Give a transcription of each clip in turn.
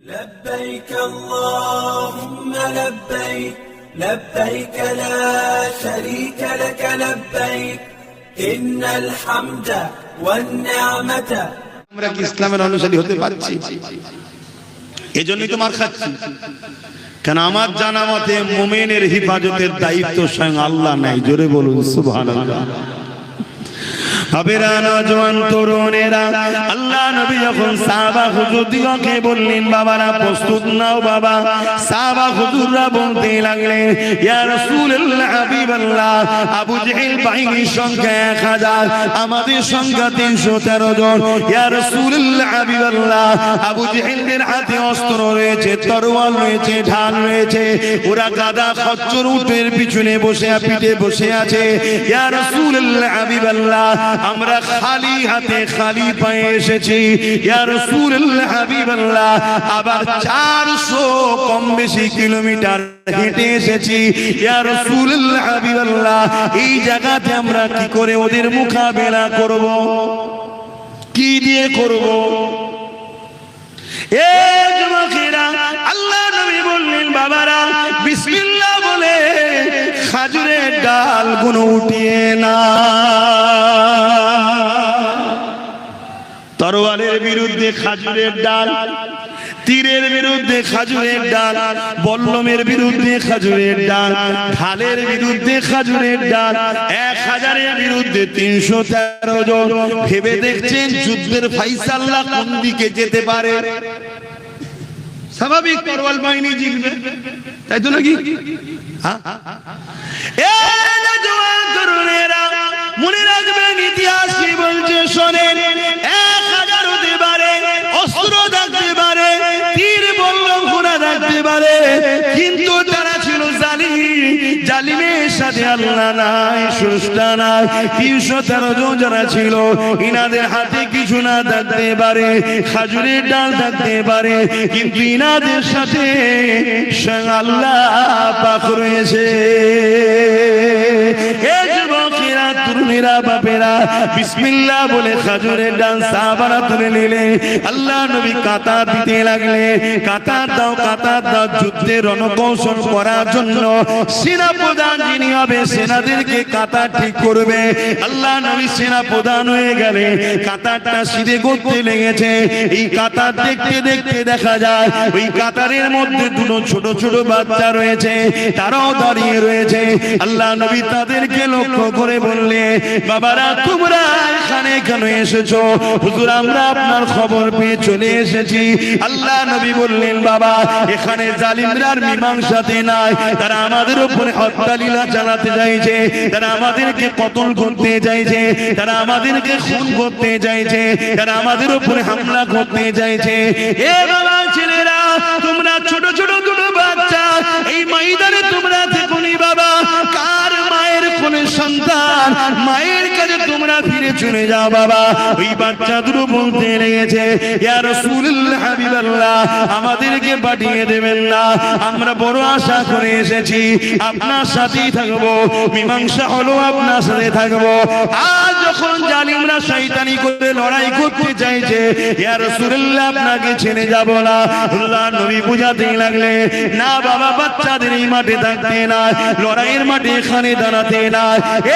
لبيك اللهم لبيك لبيك لا شريك لك لبيك إن الحمد والنعمة আমরা কি ইসলামের অনুসারী হতে পারছি এজন্যই তো মার খাচ্ছি কেন আমার জানা মতে মোমেনের হিফাজতের দায়িত্ব স্বয়ং আল্লাহ নাই জোরে বলুন সুবহানাল্লাহ হাবেরা নজওয়ান তরুণেরা, আল্লাহ নবী যখন সাহাবা হুজুরদিগকে বললেন, বাবারা, প্রস্তুত নাও বাবা। সাহাবা হুজুররা বলতে লাগলেন, ইয়া রাসূলুল্লাহ, হাবিবাল্লাহ, আবু জেহেল বাহিনীর সংখ্যা 1000 আমাদের সংখ্যা 313 জন। ইয়া রাসূলুল্লাহ, হাবিবাল্লাহ, আবু হাতে অস্ত্র রয়েছে, তরোয়াল রয়েছে, ঢাল রয়েছে, ওরা গাদা খচ্চর উটের পিছনে বসে, পিঠে বসে আছে। ইয়া রাসূলুল্লাহ, হাবিবাল্লাহ আমরা খালি হাতে খালি পায়ে এসেছি। হাবিবাল্লাহ, আবার 400 কম বেশি কিলোমিটার হেঁটে এসেছি। হাবিবাল্লাহ, এই জায়গাতে আমরা কি করে ওদের মোকাবেলা করব? কি দিয়ে করব? এ যুবকেরা, আল্লাহ নবী বললেন, বাবারা, বিসমিল্লাহ বলে খাজুরের ডালগুলো উঠিয়ে না। তরোয়ালের বিরুদ্ধে খাজুরের ডাল তীরের বিরুদ্ধে খাজুরের ডাল, বল্লমের বিরুদ্ধে খাজুরের ডাল, ঢালের বিরুদ্ধে খাজুরের ডাল, এক হাজারের বিরুদ্ধে তিনশো তেরো জন। ভেবে দেখছেন যুদ্ধের ফাইসাল্লাহ কোন দিকে যেতে পারে? স্বাভাবিক বাহিনী জিতবে। তাই তো নাকি? হ্যাঁ? মনে রাখবেন ইতিহাস কি বলছে শোনেন, এক হাজার অস্ত্র থাকতে পারে, তীর বল্লম ঘোড়া থাকতে পারে, কিন্তু তারা ছিল জালিম জালিমের সাথে আল্লাহ নাই সুস্থা নাই যারা ছিল, ইনাদের হাতে কিছু না থাকতে পারে, খাজুরের ডাল পারে, কিন্তু ইনাদের সাথে আল্লাহ পাক রয়েছে। যুবকেরা বাপেরা, বিসমিল্লাহ বলে খাজুরের ডাল সাহাবারা তুলে নিলে, আল্লাহ নবী কাতার দিতে লাগলে, কাতার দাও কাতার দাও যুদ্ধে রণকৌশল করার জন্য। সেনা প্রধান যিনি হবে, সেনাদেরকে কাতার ঠিক করবে। আল্লাহ নবী সেনা প্রধান হয়ে গেলে, কাতারটা সিধে করতে লেগেছে। এই কাতার দেখতে দেখতে দেখা যায়, ওই কাতারের মধ্যে দুটো ছোট ছোট বাচ্চা রয়েছে, তারাও দাঁড়িয়ে রয়েছে। আল্লাহ নবী তাদেরকে লক্ষ্য করে বললে বাবারা, তোমরা এখানে কেন এসেছ? হুজুর, আমরা আপনার খবর পেয়ে চলে এসেছি। আল্লাহ নবী বললেন, বাবা, এখানে জালিমরার মীমাংসাতে নাই। তারা আমাদের উপরে হত্যালীলা চালাতে চাইছে। তারা আমাদেরকে কতল করতে চাইছে। তারা আমাদেরকে খুন করতে চাইছে। তারা আমাদের উপরে হামলা করতে চাইছে। এ বাবা চলে যাও বাবা। ওই বাচ্চা দুটো বলতে লেগেছে আমাদেরকে পাঠিয়ে দেবেন না। আমরা বড় আশা করে এসেছি, আপনার সাথেই থাকব, মীমাংসা হলো আপনার সাথে থাকব। আজ যখন জালিমরা শয়তানি করে লড়াই করতে চাইছে, ইয়া রাসূলুল্লাহ, আপনাকে ছেড়ে যাব না। নবী বুঝাতে লাগলে, না বাবা, বাচ্চাদের এই মাঠে থাকতে না, লড়াইয়ের মাঠে এখানে দাঁড়াতে না।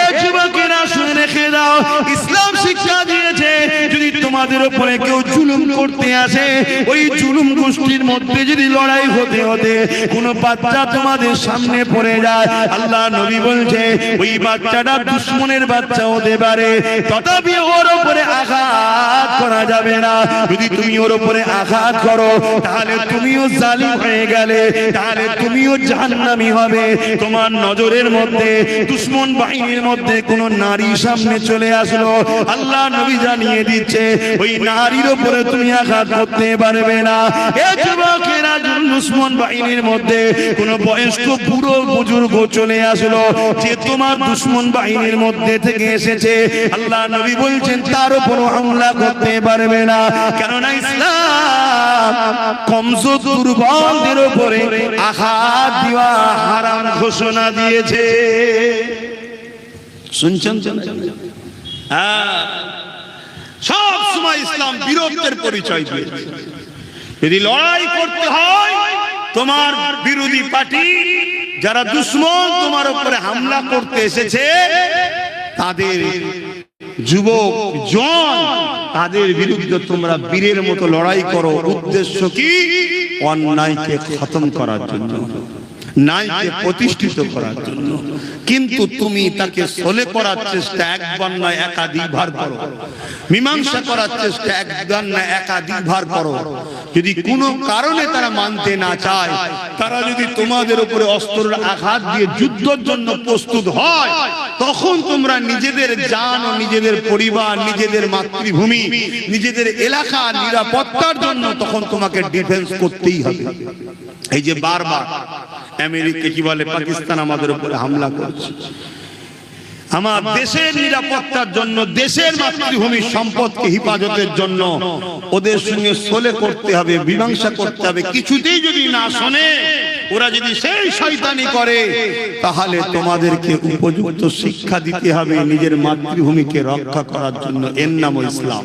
এ যুবকেরা শুনে রেখে দাও ইসলাম শিক্ষা দিয়েছে যদি তোমাদের উপরে কেউ জুলুম করতে আসে, ওই জুলুম গোষ্ঠীর মধ্যে যদি লড়াই হতে হতে কোনো বাচ্চা তোমাদের সামনে পড়ে যায়, আল্লাহ নবী বলছে, ওই বাচ্চাটা দুশ্মনের বাচ্চা হতে পারে, তথাপি ওর উপরে আঘাত করা যাবে না। যদি তুমি ওর উপরে আঘাত করো, তাহলে তুমিও জালিম হয়ে গেলে, তাহলে তুমিও জাহান্নামী হবে। তোমার নজরের মধ্যে, দুশ্মন বাহিনীর মধ্যে কোন নারী সামনে চলে আসলো। আল্লাহ নবী জানিয়ে দিচ্ছে ওই নারীর উপরে তুমি আঘাত করতে পারবে না। এ যুবকেরা দুশ্মন বাহিনীর মধ্যে কোন বয়স্ক বুড়ো বুজুর্গ চলে আসলো, যে তোমার দুশ্মন বাহিনীর মধ্যে থেকে এসেছে, আল্লাহ নবী বলছেন, তার উপর হামলা করতে পারবে না। কেননা ইসলাম কমজোর দুর্বলদের উপরে আঘাত দেওয়া হারাম ঘোষণা দিয়েছে। শুনছেন? হ্যাঁ। সময় ইসলাম বীরত্বের পরিচয় দিয়েছে। যদি লড়াই করতে হয়, তোমার বিরোধী পার্টি, যারা দুশ্মন তোমার উপরে হামলা করতে এসেছে, তাদের যুবক জন, তাদের বিরুদ্ধে তোমরা বীরের মতো লড়াই করো। উদ্দেশ্য কি? অন্যায়কে খতম করার জন্য। নাইকে প্রতিষ্ঠিত করার জন্য। কিন্তু তুমি তাকে সলে করার চেষ্টা একবার নয়, একাধিকবার করো। মীমাংসা করার চেষ্টা একবার না একাধিকবার করো। যদি কোনো কারণে তারা মানতে না চায় তারা যদি তোমাদের উপরে অস্ত্রের আঘাত দিয়ে যুদ্ধের জন্য প্রস্তুত হয় তখন তোমরা নিজেদের জান ও নিজেদের পরিবার নিজেদের মাতৃভূমি নিজেদের এলাকা নিরাপত্তার জন্য তখন তোমাকে ডিফেন্স করতেই হবে। এই যে বারবার আমেরিকা কি বলে পাকিস্তান আমাদের উপরে হামলা করছে। আমার দেশের নিরাপত্তার জন্য, দেশের মাতৃভূমি সম্পদকে হিফাজতের জন্য ওদের সঙ্গে সোলে করতে হবে, মীমাংসা করতে হবে। কিছুতেই যদি না শোনে, ওরা যদি সেই শয়তানি করে, তাহলে তোমাদেরকে উপযুক্ত শিক্ষা দিতে হবে নিজের মাতৃভূমিকে রক্ষা করার জন্য। এর নাম ইসলাম।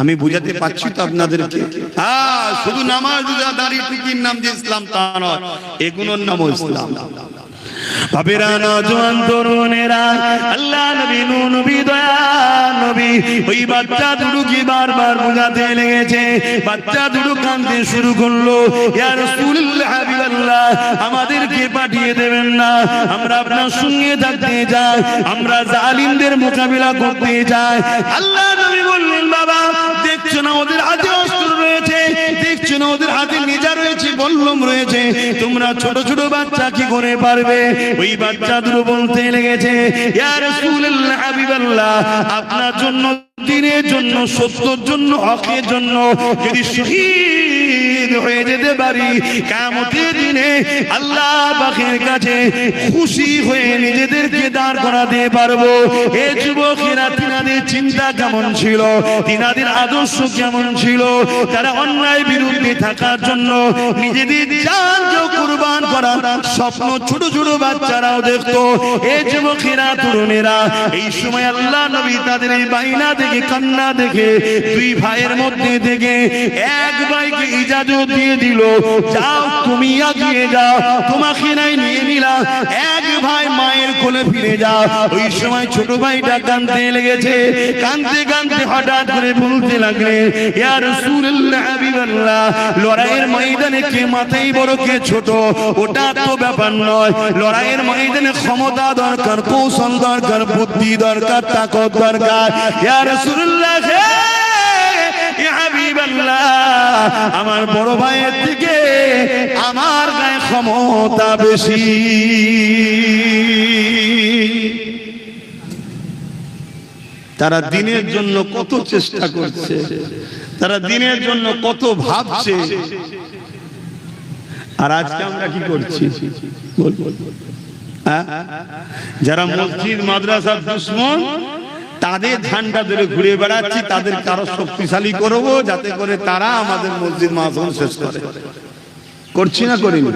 আমি বুঝাতে পারছি তো আপনাদেরকে? হ্যাঁ শুধু নামাজ রোজা দাড়ি টুকির নাম যে ইসলাম, তা নয়, এগুলোর নামও ইসলাম। নজওয়ান তরুণেরা আল্লাহ নবী নূহ নবী দয়া নবী। ওই বাচ্চা দুটোকে বারবার বোঝাতে লেগেছে? বাচ্চা দুটো কাঁদতে শুরু করল। ইয়া রাসূলুল্লাহ হাবিবাল্লাহ আমাদেরকে পাঠিয়ে দেবেন না। আমরা আপনার সঙ্গে থাকতে চাই। আমরা জালিমদের মোকাবিলা করতে চাই। আল্লাহ নবী বললেন বাবা দেখছ না ওদের হাতে অস্ত্র রয়েছে। দেখছ হাতে নিজা রয়েছে, বল্লম রয়েছে। তোমরা ছোট ছোট বাচ্চা কি করে পারবে? ওই বাচ্চা দুটো বলতে লেগেছে আপনার জন্য, দিনের জন্য, সত্যর জন্য, হকের জন্য যদি শহীদ হয়ে যেতে পারি কামতের দিনে আল্লাহ পাখের কাছে খুশি হয়ে নিজেদেরকে দাঁড় করাতে পারব। এ যুবকেরা তিনাদের চিন্তা কেমন ছিল? তিনাদের আদর্শ কেমন ছিল? তারা অন্যায় বিরুদ্ধে থাকার জন্য নিজেদের জানকে কুরবান করার স্বপ্ন ছোট ছোট বাচ্চারাও দেখতো। এ যুবকেরা, তরুণেরা, এই সময় আল্লাহ নবী তাদের এই বাইনা দেখে কান্না দেখে দুই ভাইয়ের মধ্যে থেকে এক ভাইকে ইজাজত দিয়ে দিল, যাও তুমি আগিয়ে যাও। তোমাকে নাই নিয়ে নিলাম। এক ভাই মায়ের কোলে ফিরে যাও। ওই সময় ছোট ভাইটা কাঁদতে লেগেছে। কাঁদতে কাঁদতে হঠাৎ করে বলতে লাগলে ইয়া রাসূলুল্লাহ লড়াইয়ের ময়দানে কে মাথায় বড়, কে ছোট? ওটা তো ব্যাপার নয়। লড়াইয়ের ময়দানে ক্ষমতা দরকার, কৌশল দরকার, বুদ্ধি দরকার, তাকত দরকার। ইয়া রাসূলুল্লাহ আমার বড় ভাইয়ের থেকে আমার গায়ে ক্ষমতা বেশি তারা দিনের জন্য কত চেষ্টা করছে, তারা দিনের জন্য কত ভাবছে আর আজকে আমরা কি করছি। হ্যাঁ? যারা মসজিদ মাদ্রাসার দুশ্মন, তাদের ঝান্ডা ধরে ঘুরে বেড়াচ্ছি তাদের কারও শক্তিশালী করব, যাতে করে তারা আমাদের মসজিদ মাসন শেষ করে করছি না করিনি।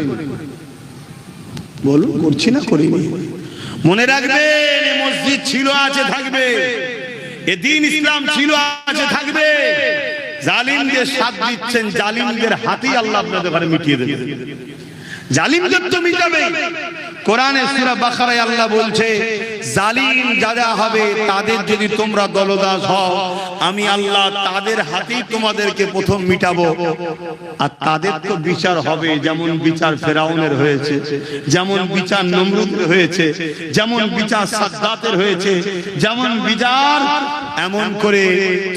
বলুন, করছি না করিনি। মনে রাখবেন মসজিদ ছিল আছে থাকবে। এ দিন ইসলাম ছিল আছে থাকবে। জালিমদের সাথ দিচ্ছেন, জালিমদের হাতেই আল্লাহ আপনাদের ঘরে মিটিয়ে দেবে। জালিমদের তো মিটাবে। কোরআনে সূরা বাকারায় আল্লাহ বলছে, জালিম যারা হবে, তাদের যদি তোমরা দলদাস হও, আমি আল্লাহ তাদের হাতেই তোমাদেরকে প্রথম মিটাবো। আর তাদের তো বিচার হবে, যেমন বিচার ফেরাউনের হয়েছে, যেমন বিচার নমরুদের হয়েছে, যেমন বিচার সাদ্দাতের হয়েছে, যেমন বিচার এমন করে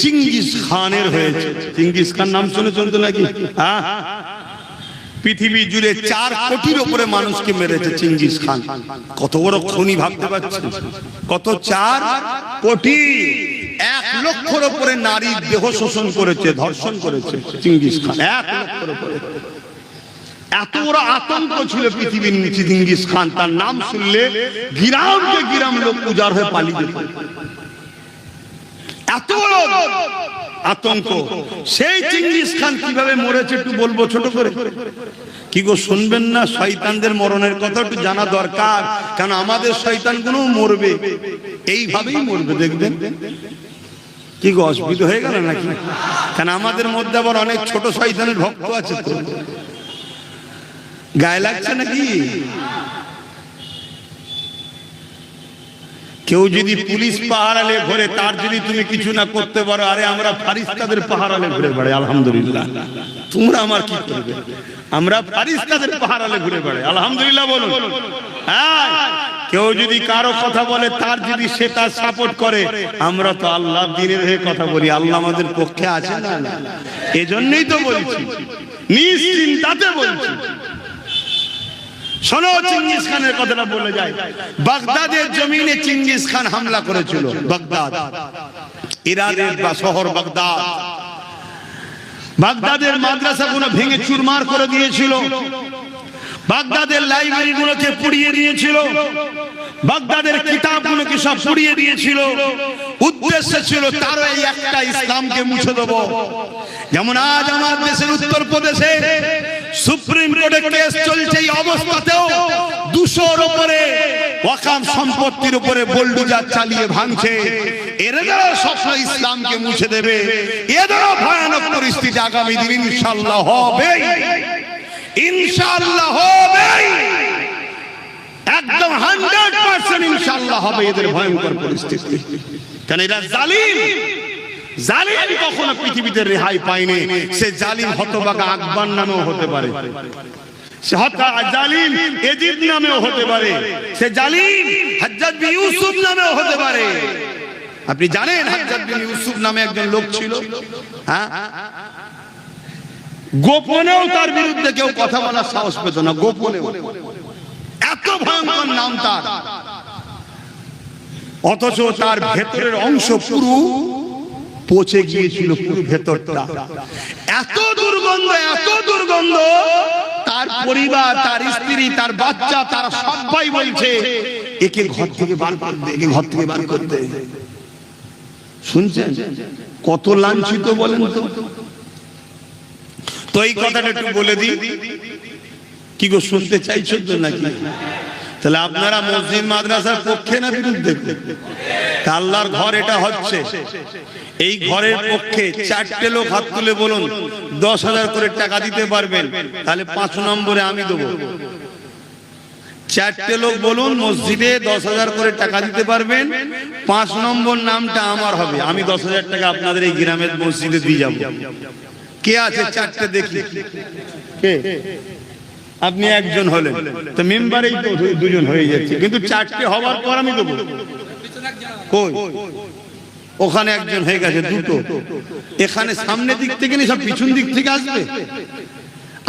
চিঙ্গিস খানের হয়েছে। চিঙ্গিস খান নাম শুনে চলতো নাকি? হ্যাঁ? পৃথিবী জুড়ে চার কোটির উপরে মানুষকে মেরেছে চিঙ্গিস খান। কত বড় খনি ভাবতে পারছেন কত চার কোটি? এক লক্ষর উপরে নারীর দেহ শোষণ করেছে, ধর্ষণ করেছে চিঙ্গিস খান। এক লক্ষর উপরে এত বড় আতঙ্ক ছিল পৃথিবীর নিচে চিঙ্গিস খান। তার নাম শুনলে গিরামকে গিরাম লোক উজাড় হয়ে পালিয়ে যেত। এত আতঙ্ক। সেই চিঙ্গিস খান কীভাবে মরেছে একটু বলব ছোট করে? কি গো শুনবেন না? শয়তানদের মরণের কথা একটু জানা দরকার কারণ আমাদের শয়তানগুলো মরবে। এইভাবেই মরবে দেখবেন। কি গো অসুবিধা হয়ে গেল নাকি? কেন আমাদের মধ্যে আবার অনেক ছোট শয়তানের ভক্ত আছে তো। গায়ে লাগছে নাকি? কেউ যদি পুলিশ পাহারালে ঘরে, তার যদি তুমি কিছু না করতে পারো, আরে আমরা ফারিস্তাদের পাহারালে ঘুরে বেড়াই, আলহামদুলিল্লাহ। তোমরা আমার কি করবে? আমরা ফারিস্তাদের পাহারালে ঘুরে বেড়াই, আলহামদুলিল্লাহ বলুন। হ্যাঁ কেউ যদি কারও কথা বলে, তার যদি সে তার সাপোর্ট করে, আমরা তো আল্লাহ দিনের হয়ে কথা বলি, আল্লাহ আমাদের পক্ষে আছে না? এজন্যই তো বলছি। নিশ্চিন্তাতে বলছি। শোনো চিঙ্গিস খানের কথাটা বলে যায় বাগদাদের জমিনে চিঙ্গিস খান হামলা করেছিল, বাগদাদ। ইরানের বা শহর বাগদাদ। বাগদাদের মাদ্রাসাগুলো ভেঙে চুরমার করে দিয়েছিল। বাগদাদের লাইব্রেরি গুলোকে পুড়িয়ে দিয়েছিল। বাগদাদের কিতাবগুলোকে সব পুড়িয়ে দিয়েছিল। উদ্দেশ্য ছিল, তারও এই একটা ইসলামকে মুছে দেব। যেমন আজ আমার দেশের উত্তর প্রদেশে সুপ্রিম কোর্টে কেস চলছে এই অবস্থাতেও দুশোর উপরে ওয়াকাম সম্পত্তির উপরে বোল্ডুজার চালিয়ে ভাঙছে। এর দ্বারা স্বপ্ন ইসলামকে মুছে দেবে এদেরও ভয়ানক পরিস্থিতি আগামী দিন ইনশাল্লাহ হবে। ইনশাল্লাহ হবে। একদম হান্ড্রেড পার্সেন্ট ইনশাল্লাহ হবে এদের ভয়ঙ্কর পরিস্থিতি। কেন এরা জালিম? জালিম কখনো পৃথিবীতে রেহাই পায়নি। সে জালিম হতবাগা আকবর নামেও হতে পারে। আপনি জানেন ইউসুফ নামে একজন লোক ছিল? হ্যাঁ? গোপনেও তার বিরুদ্ধে কেউ কথা বলার সাহস পেত না, গোপনেও। এত ভয়ঙ্কর নাম তার। অথচ তার ভেতরের অংশ পুরো পচে গিয়েছিল ভেতরটা। এত দুর্গন্ধ এত দুর্গন্ধ, তার পরিবার, তার স্ত্রী, তার বাচ্চা, তার সবাই বলছে, একে ঘর থেকে বার করতে, একে ঘর থেকে বার করতে। শুনছেন? কত লাঞ্ছিত বলেন তো। তো এই কথাটা একটু বলে দিই। কি গো, শুনতে চাইছো তো নাকি? তাহলে আপনারা মসজিদ, মাদ্রাসার পক্ষে না বিরুদ্ধে? আল্লাহর ঘর এটা হচ্ছে। এই ঘরের পক্ষে চারটে লোক হাত তুলে বলুন দশ হাজার করে টাকা দিতে পারবেন তাহলে পাঁচ নম্বরে আমি দেবো। চারটে লোক বলুন মসজিদে দশ হাজার করে টাকা দিতে পারবেন। পাঁচ নম্বর নামটা আমার হবে। আমি দশ হাজার টাকা আপনাদের এই গ্রামের মসজিদে দিয়ে যাব। কে আছে চারটে দেখি? কে? আপনি একজন হলেন। তো মেম্বারেই তো দুজন হয়ে যাচ্ছে। কিন্তু চারটে হওয়ার পর আমি দেবো। কই? ওখানে একজন হয়ে গেছে দুটো। এখানে সামনে দিক থেকে নেই সব পিছন দিক থেকে আসবে।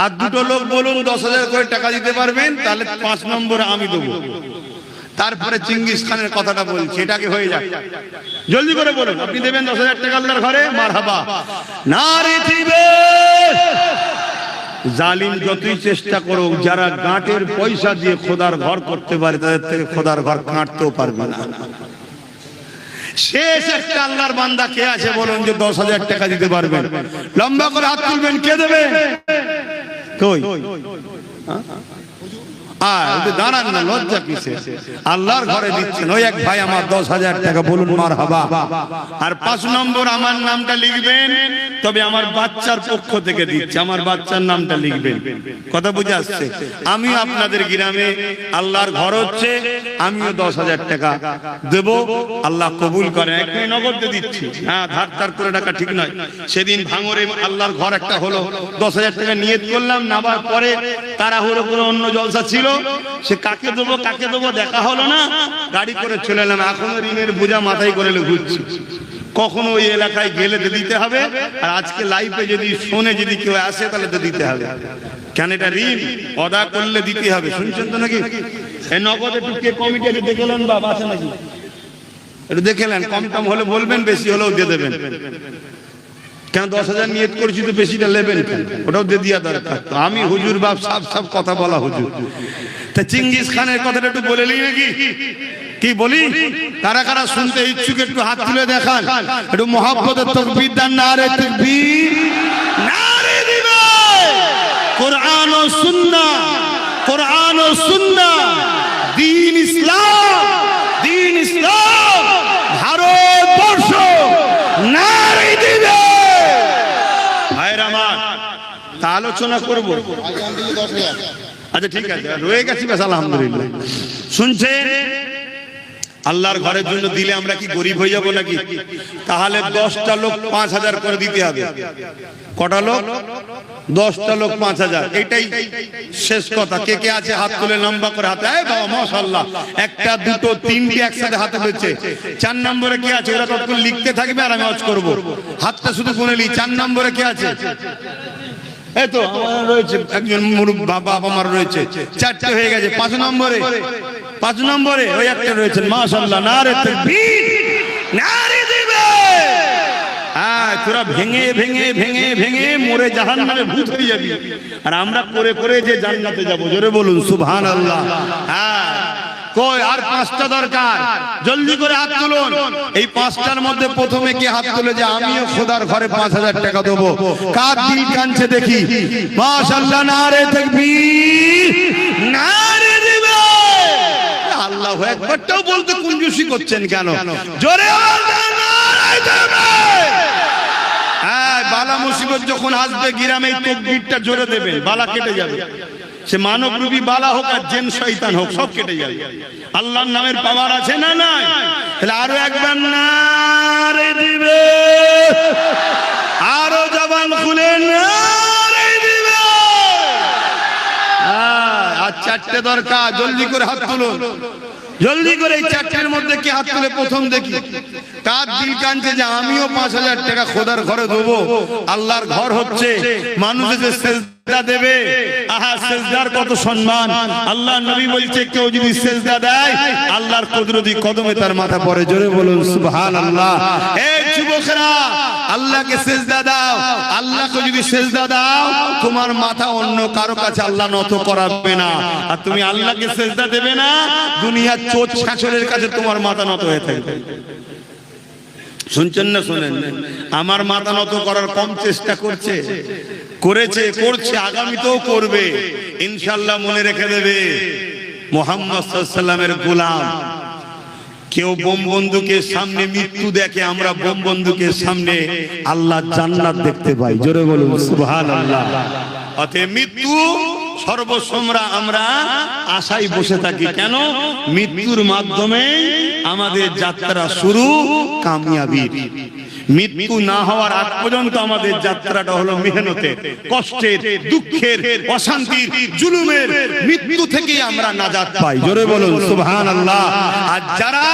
আর দুটো লোক বলুন দশ হাজার করে টাকা দিতে পারবেন, তাহলে পাঁচ নম্বরে আমি দেবো। তারপরে চিঙ্গিস খানের কথাটা বলছি এটাকে হয়ে যাক। জলদি করে বলুন, আপনি দেবেন দশ হাজার টাকা আল্লাহর ঘরে? মার হাবা না জালিম যতই চেষ্টা করুক, যারা গাঁটের পয়সা দিয়ে খোদার ঘর করতে পারে, তাদের থেকে খোদার ঘর কাটতেও পারবে না। শেষ একটা আল্লাহর বান্দা কে আছে বলুন যে দশ হাজার টাকা দিতে পারবেন? লম্বা করে হাত তুলবেন কে দেবে? কই? হ্যাঁ? আমি আপনাদের গ্রামে আল্লাহর ঘর হচ্ছে, আমিও দশ হাজার টাকা দেব। আল্লাহ কবুল করে নগদ দিচ্ছি। হ্যাঁ ধার ধার করে টাকা ঠিক নয়। সেদিন ভাঙরে আল্লাহর ঘর একটা হলো। দশ হাজার টাকা নিয়ত করলাম নাবার পরে তারা হলো কোনো অন্য জলসা ছিল। সে কাকে দেবো কাকে দেবো দেখা হলো না। গাড়ি করে চলে এলাম, এখনও ঋণের বোঝা মাথায় করে ঘুরছি। কখনো ওই এলাকায় গেলে দিতে হবে, আর আজকে লাইফে যদি শোনে, যদি কেউ আসে, তাহলে তো দিতে হবে। কেন এটা ঋণ? অদা করলে দিতে হবে, শুনছেন তো নাকি? এই নগদ একটু কমিটি একটু দেখে নেন বা আছে নাকি? একটু দেখে নেন, কম কম হলে বলবেন, বেশি হলেও দিয়ে দেবেন। কেন দশ হাজার নিয়ত করেছি তো বেশিটা নেবেন ওটাও দিয়ে দিয়া দরকার। তো আমি হুজুর বাপ সব সব কথা বলা হুজুর। তা চিঙ্গিস খানের কথাটা একটু বলে নিই নাকি? কি বলি? কারা কারা শুনতে ইচ্ছুক একটু হাত তুলে দেখান। একটু মহাব্বতের তকবীর দেন না রে তকবীর। না রে দিবে। কোরআন ও সুন্নাহ, কোরআন ও সুন্নাহ, দিন ইসলাম দিন ইসলাম ভারতবর্ষ না আলোচনা করব। আচ্ছা ঠিক আছে। রয়ে গেছি বেশ আলহামদুলিল্লাহ। শুনছে আল্লাহর ঘরের জন্য দিলে আমরা কি গরিব হয়ে যাব নাকি? তাহলে দশটা লোক পাঁচ হাজার করে দিতে হবে। কটা লোক? দশটা লোক পাঁচ হাজার। এটাই শেষ কথা। কে কে আছে? হাত তুলে লম্বা করে হাতে। বাবা মাশাল্লাহ একটা, দুটো, তিনটে একসাথে হাতে হয়েছে। চার নম্বরে কে আছে? ওরা ততক্ষণ লিখতে থাকবে আর আমি অজ করব। হাতটা শুধু গুনে নি চার নম্বরে কে আছে? এই তো আমার রয়েছে, একজন বাবা আমার রয়েছে। চারটে হয়ে গেছে, পাঁচ নম্বরে। পাঁচ নম্বরে ওই একটা রয়েছে, মাশাআল্লাহ, নারে তাকবীর। নারে দিবে। হ্যাঁ তোরা ভেঙে ভেঙে ভেঙে ভেঙে মরে জাহান্নামে ভূত হয়ে যাবি। আর আমরা করে করে যে জান্নাতে যাব, জোরে বলুন, সুবহানাল্লাহ। হ্যাঁ কই আর পাঁচটা দরকার। জলদি করে হাত তুলুন। এই পাঁচটার মধ্যে প্রথমে কি হাত তুলে যে আমিও খোদার ঘরে পাঁচ হাজার টাকা দেবো। কার দিল কানছে দেখি। মাশাল্লাহ নারে তাকবীর। নারে দিবে আল্লাহ একবারটাও বলতে কুঞ্জুসি করছেন কেন? জোরে নারে দিবে হ্যাঁ বালা মুসিবত যখন আসবে, গ্রামে তকবীরটা জোরে দেবে বালা কেটে যাবে। সে মানব রূপী বালা হোক আর জেন শয়তান হোক, সব কেটে যাবে। আল্লাহর নামের পাওয়ার আছে না নাই? তাহলে আরও একবার নারে দিবে। আরও জবান খুলে নারে দিবে। আর চারটে দরকার, জলদি করে হাত তুলুন। জলদি করে এই চারটের মধ্যে কি হাত তুলে প্রথম দেখি? কার দিল কানছে যে আমিও পাঁচ হাজার টাকা খোদার ঘরে দেবো। আল্লাহর ঘর হচ্ছে, মানুষ যে সেজদা দেবে, আহা, সেজদার কত সম্মান। নবী বলছে, কেউ যদি সেজদা দেয়, আল্লাহর কুদরতি কদমে তার মাথা পড়ে। জোরে বলুন এই আল্লাহকে সেজদা দাও। আল্লাহকে যদি সেজদা দাও, তোমার মাথা অন্য কারও কাছে আল্লাহ নত করাবে না। আর তুমি আল্লাহকে সেজদা দেবে না, দুনিয়ার চোট শাসনের কাছে তোমার মাথা নত হয়ে থাকবে। শুনছেন না শুনেন? আমার মাথা নত করার কম চেষ্টা করছে। করেছে, করছে, আগামীতেও করবে। ইনশাল্লাহ মনে রেখে দেবে। মোহাম্মদ সাল্লামের গোলাম। কেউ বোম বন্ধুকে সামনে মৃত্যু দেখে, আমরা বোম বন্ধুকের সামনে আল্লাহ জান্নাত দেখতে পাই। জোরে বলুন, সুবহানাল্লাহ। অতএব মৃত্যু সর্বসমরা আমরা আশায় বসে থাকি। কেন? মৃত্যুর মাধ্যমে আমাদের যাত্রা শুরু কামিয়াবির। মৃত্যু না হওয়ার আগ পর্যন্ত আমাদের যাত্রাটা হলো মেহনতে কষ্টের, দুঃখের, অশান্তির, জুলুমের মৃত্যু থেকেই আমরা নাজাত পাই। জোরে বলুন, সুবহানাল্লাহ। আর যারা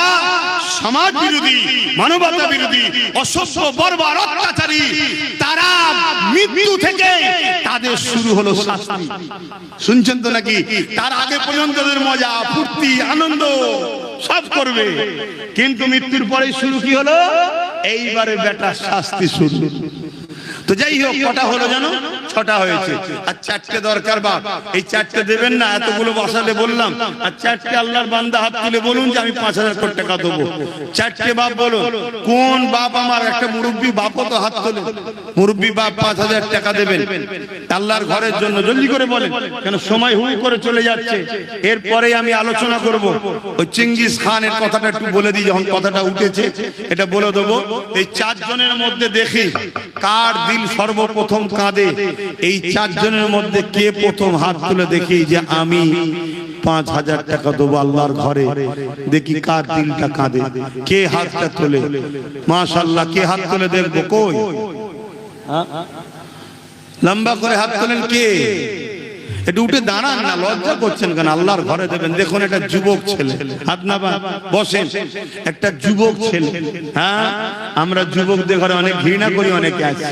সমাজ বিরোধী, মানবতা বিরোধী, অসভ্য, বর্বর, অত্যাচারী, তারা মৃত্যু থেকে তাদের শুরু হলো শাস্তি। শুনছেন তো নাকি? তার আগে পর্যন্ত মজা, ফুর্তি, আনন্দ। সব করবে। কিন্তু মৃত্যুর পরে শুরু কি হলো? এইবারে বেটা শাস্তি শুরু তো যাই হোক, কটা হলো জানো? ছটা হয়েছে। আর চারটে দরকার বাপ। এই চারটে দেবেন না, এতগুলো বসালে বললাম। আর চারটে আল্লাহর বান্দা হাত তুলে বলুন যে আমি পাঁচ হাজার কোটি টাকা দেবো। চারটে বাপ বলো কোন বাপ আমার? একটা মুরব্বী বাপও তো হাত তোলে। মুরব্বী বাপ পাঁচ হাজার টাকা দেবেন। আল্লাহর ঘরের জন্য জলদি করে বলেন, কেন সময় হুই করে চলে যাচ্ছে। এরপরে আমি আলোচনা করব। ওই চিঙ্গিস খানের কথাটা একটু বলে দিই, যখন কথাটা উঠেছে, এটা বলে দেবো। এই চারজনের মধ্যে দেখি কার দিল সর্বপ্রথম কাঁদে। এই চারজনের মধ্যে কে প্রথম হাত তুলে দেখি যে আমি পাঁচ হাজার টাকা দেবো আল্লাহর ঘরে? দেখি কার দিনটা কাঁদে। কে হাতটা তোলে? মাশাল্লাহ কে হাত তুলে দেখব? কই? লম্বা করে হাত তোলেন কে? একটু উঠে দাঁড়ান না, লজ্জা করছেন কেন? আল্লাহর ঘরে দেবেন। দেখুন, একটা যুবক ছেলে। হাত না বসেন। একটা যুবক ছেলে। হ্যাঁ? আমরা যুবকদের ঘরে অনেক ঘৃণা করি, অনেকে আছে।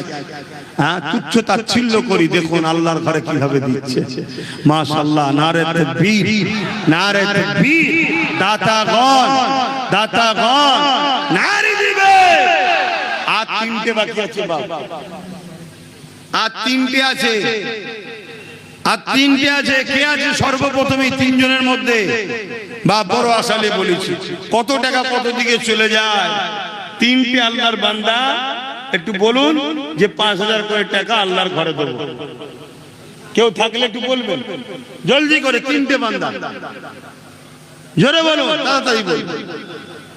হ্যাঁ? তুচ্ছ তাচ্ছিল্য করি। দেখুন, আল্লাহর ঘরে কীভাবে দিচ্ছে। মাশাআল্লাহ, নারে নারে নারী দিবে। আর তিনটে বাকি আছে, বাবা। আর তিনটে আছে। আর তিনটে আছে কে আছে সর্বপ্রথম তিনজনের মধ্যে? বা বড় আসালে বলেছি। কত টাকা কত দিকে চলে যায়? তিনটে আল্লাহর বান্দা। একটু বলুন যে পাঁচ হাজার করে টাকা আল্লাহর ঘরে দেবো। কেউ থাকলে একটু বলবেন। জলদি করে তিনটে বান্দা। জোরে বলো তাড়াতাড়ি বলুন।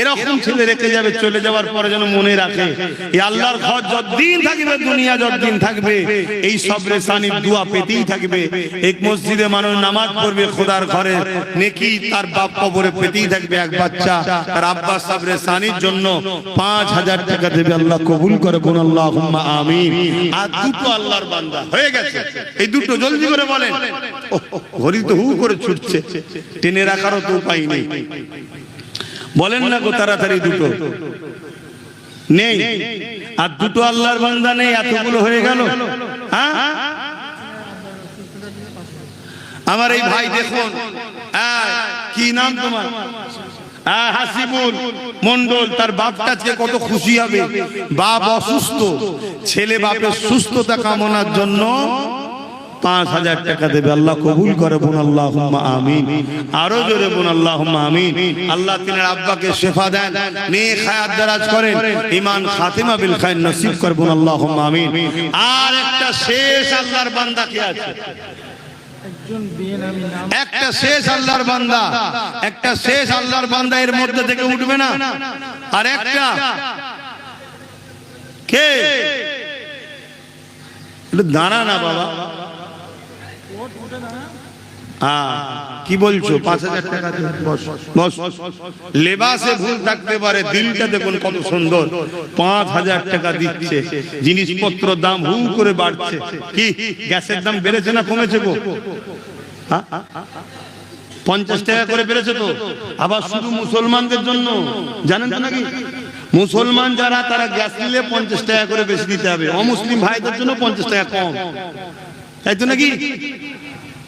এরকম ছেলে রেখে যাবে, চলে যাওয়ার পরে যেন মনে রাখে এই আল্লাহর ঘর যতদিন থাকবে, দুনিয়া যতদিন থাকবে, এই সবরে সানির দোয়া পেতেই থাকবে। এক মসজিদে মানুষ নামাজ পড়বে, খোদার ঘরে নেকি তার বাপ কবরে পেতেই থাকবে এক বাচ্চা। তার আব্বা সবরে সানির জন্য পাঁচ হাজার টাকা দেবে, আল্লাহ কবুল করে বোন আল্লাহ আমিন। আর দুটো আল্লাহর বান্দা হয়ে গেছে। এই দুটো জলদি করে বলেন। ঘড়ি তো হু করে ছুটছে। টেনে রাখারও তো উপায় নেই। বলেন না গো তাড়াতাড়ি দুটো। নেই। আর দুটো আল্লাহর বান্দা নেই এতগুলো হয়ে গেল। হ্যাঁ? আমার এই ভাই দেখুন। কি নাম তোমার? হাসিবুল মন্ডল তার বাপটা আজকে কত খুশি হবে। বাপ অসুস্থ ছেলে বাপের সুস্থতা কামনার জন্য পাঁচ হাজার টাকা দেবে। আল্লাহ কবুল করে বোন আল্লাহ আমিন। আরও জোরে বোন আল্লাহ আমিন। আল্লাহ তিনের আব্বাকে শেফা দেন নিয়ে খায়াত দারাজ করেন ইমান খাতিমা বিল খায়ের নসিব করে বোন আল্লাহ আমিন। আর একটা শেষ আল্লাহর বান্দা কে আছে? একটা শেষ আল্লাহর বান্দা। একটা শেষ আল্লাহর বান্দা এর মধ্যে থেকে উঠবে না। আর একটা। কে? দাঁড়া না বাবা। কি বলছো? পাঁচ হাজার টাকা লেবাসে ভুল থাকতে পারে, দিলটা দেখুন কত সুন্দর। পাঁচ হাজার টাকা দিচ্ছে, জিনিসপত্র দাম হু করে বাড়ছে। কি, গ্যাসের দাম বেড়েছে না কমেছে গো? হ্যাঁ? পঞ্চাশ টাকা করে বেড়েছে তো। আবার শুধু মুসলমানদের জন্য। জানেন তো নাকি? মুসলমান যারা, তারা গ্যাস নিলে পঞ্চাশ টাকা করে বেশি দিতে হবে। অমুসলিম ভাইদের জন্য পঞ্চাশ টাকা কম। তাই তো নাকি?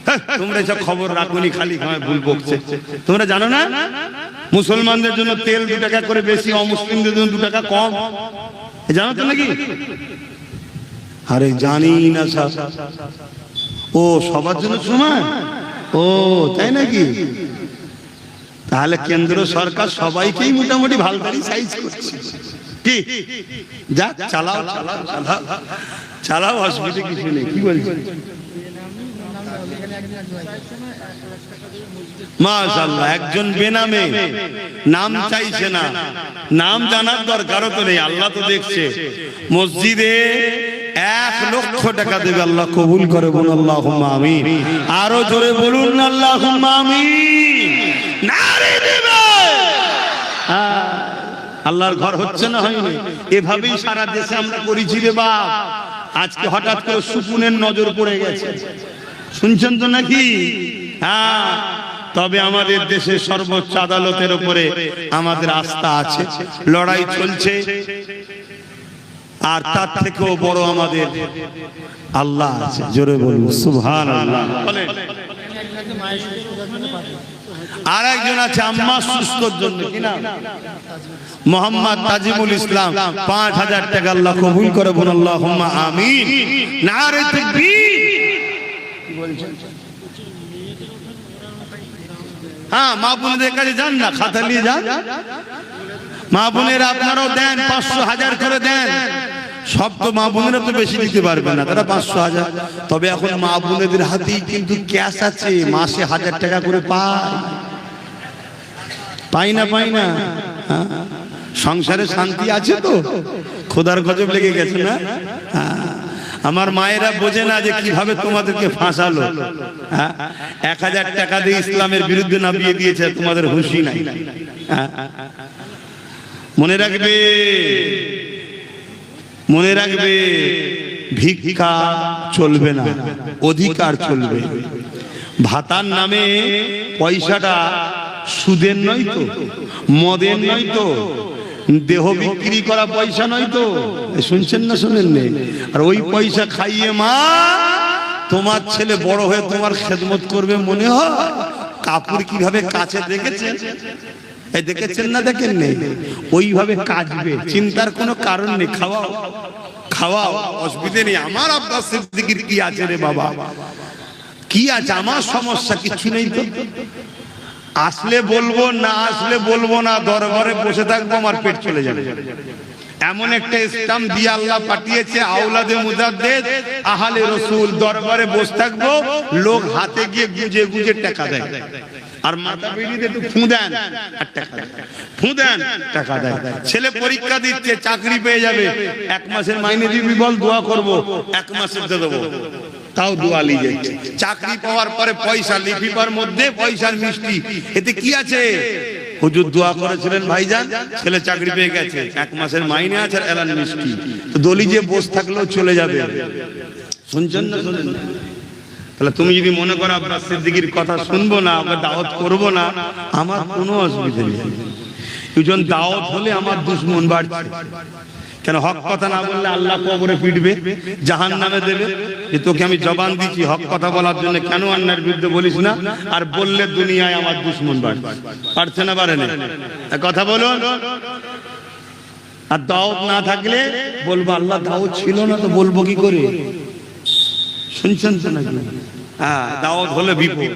হ্যাঁ, তোমরা এসব খবর রাখুনি খালি খাওয়ায় ভুল বকছে। তোমরা জানো না? মুসলমানদের জন্য তেল দু টাকা করে বেশি অমুসলিমদের জন্য দু টাকা কম। জানো তো নাকি? আরে জানি না ও সবার জন্য সমান? ও তাই নাকি? তাহলে কেন্দ্র সরকার সবাইকেই মোটামুটি ভালো সাইজ করছে। কি? যা চালাও চালাও চালাও। চালাও অসুবিধা কিছু নেই। কি বলছি একজন বেনামে। নাম চাইছে না। নাম জানার দরকারও তো নেই আল্লাহ তো দেখছে। মসজিদে এক লক্ষ টাকা দেবে আল্লাহ কবুল করে বলুন আল্লাহ আমিন। আরও জোরে বলুন আল্লাহ হ্যাঁ, আল্লাহর ঘর হচ্ছে না হয়নি? এভাবেই সারা দেশে আমরা করেছি রে বাপ। আজকে হঠাৎ করে সুকুনের নজর পড়ে গেছে। শুনছেন তো নাকি? হ্যাঁ তবে আমাদের দেশের সর্বোচ্চ আদালতের উপরে আমাদের আস্থা আছে, লড়াই চলছে। আর তার থেকেও বড় আমাদের আল্লাহ আছে। জোরে বলুন সুবহান আল্লাহ আর একজন আছে আম্মা সুস্থর জন্য কিনা মোহাম্মদ তাজিমুল ইসলাম, পাঁচ হাজার টাকা আল্লাহ কবুল করে বলুন আল্লাহ আমিন। তাকবীর। হ্যাঁ মা বোনদের কাছে যান না, খাতা নিয়ে যান। মা বোনের আপনারাও দেন, পাঁচশো হাজার করে দেন। সব তো মা বোনেরা তো বেশি দিতে পারবে না, তারা পাঁচশো হাজার। তবে এখন মা বোনেদের হাতেই কিন্তু ক্যাশ আছে, মাসে হাজার টাকা করে পায়। পাই না পাই না? সংসারে শান্তি আছে তো খোদার গজব লেগে গেছে না। আমার মায়েরা বোঝে না যে কীভাবে তোমাদেরকে ফাঁসালো? এক হাজার টাকা দিয়ে ইসলামের বিরুদ্ধে নামিয়ে দিয়েছে, তোমাদের হুঁশি নাই? মনে রাখবে মনে রাখবে, ভিক্ষা চলবে না, অধিকার চলবে ভাতার নামে পয়সাটা সুদের নয় তো, মদের নয় তো, দেহ বিক্রি করা পয়সা নয় তো। শুনছেন না শুনেন নেই আর ওই পয়সা খাইয়ে মা, তোমার ছেলে বড় হয়ে তোমার খেদমত করবে মনে হয়? কাপড় কীভাবে কাছে দেখেছেন? দেখেছেন না দেখেন নেই ওইভাবে কাজবে চিন্তার কোনো কারণ নেই। খাওয়াও খাওয়াও, অসুবিধে নেই। আমার আপনার সিদ্দিকির কি আছে রে বাবা? কি আছে? আমার সমস্যা কিছু নেই তো। আসলে বলব না আসলে বলব না, দরবারে বসে থাকব, আমার পেট চলে যাবে। এমন একটা ইসলাম দিয়ে আল্লাহ পাঠিয়েছে, আওলাদে মুজাদ্দেদ, আহলে রসুল, দরবারে বসে থাকব, লোক হাতে গিয়ে গুজে গুজে টাকা দেয়। আর মাথা বেরিয়ে একটু ফু দেন, আর টাকা ফু দেন, টাকা দেয়। ছেলে পরীক্ষা দিচ্ছে, চাকরি পেয়ে যাবে। এক মাসের মাইনে দিবি বল, দোয়া করব, এক মাসের দেবো। তাও দোয়া লিয়ে চাকরি পাওয়ার পরে পয়সা লিফিপার মধ্যে পয়সার মিষ্টি। এতে কি আছে? হুজুর দোয়া করেছিলেন ভাইজান ছেলে চাকরি পেয়ে গেছে। এক মাসের মাইনে আছে আর এলান মিষ্টি। তো দলি যে বস থাকলেও চলে যাবে। শুনছেন না শোনেন না? তাহলে তুমি যদি মনে করো আব্বাস সিদ্দিকির কথা শুনব না আমরা দাওয়াত করব না আমার কোনো অসুবিধা নেই। দুজন দাওয়াত হলে আমার দুশ্মন বাড়ছে। কেন হক কথা না বললে আল্লাহ কবরে পিটবে? জাহান নামে দেবে তোকে আমি জবান দিচ্ছি, হক কথা বলার জন্য কেন আন্নার বিরুদ্ধে বলিস না? আর বললে দুনিয়ায় আমার দুশ্মন বাড়ছে পারছে না পারে না? কথা বলুন। আর দাওয়াত না থাকলে বলব, আল্লাহ দাওয়াত ছিল না তো বলব কি করে? শুনছেন তো নাকি? হ্যাঁ দাওয়াত হলে বিপদ।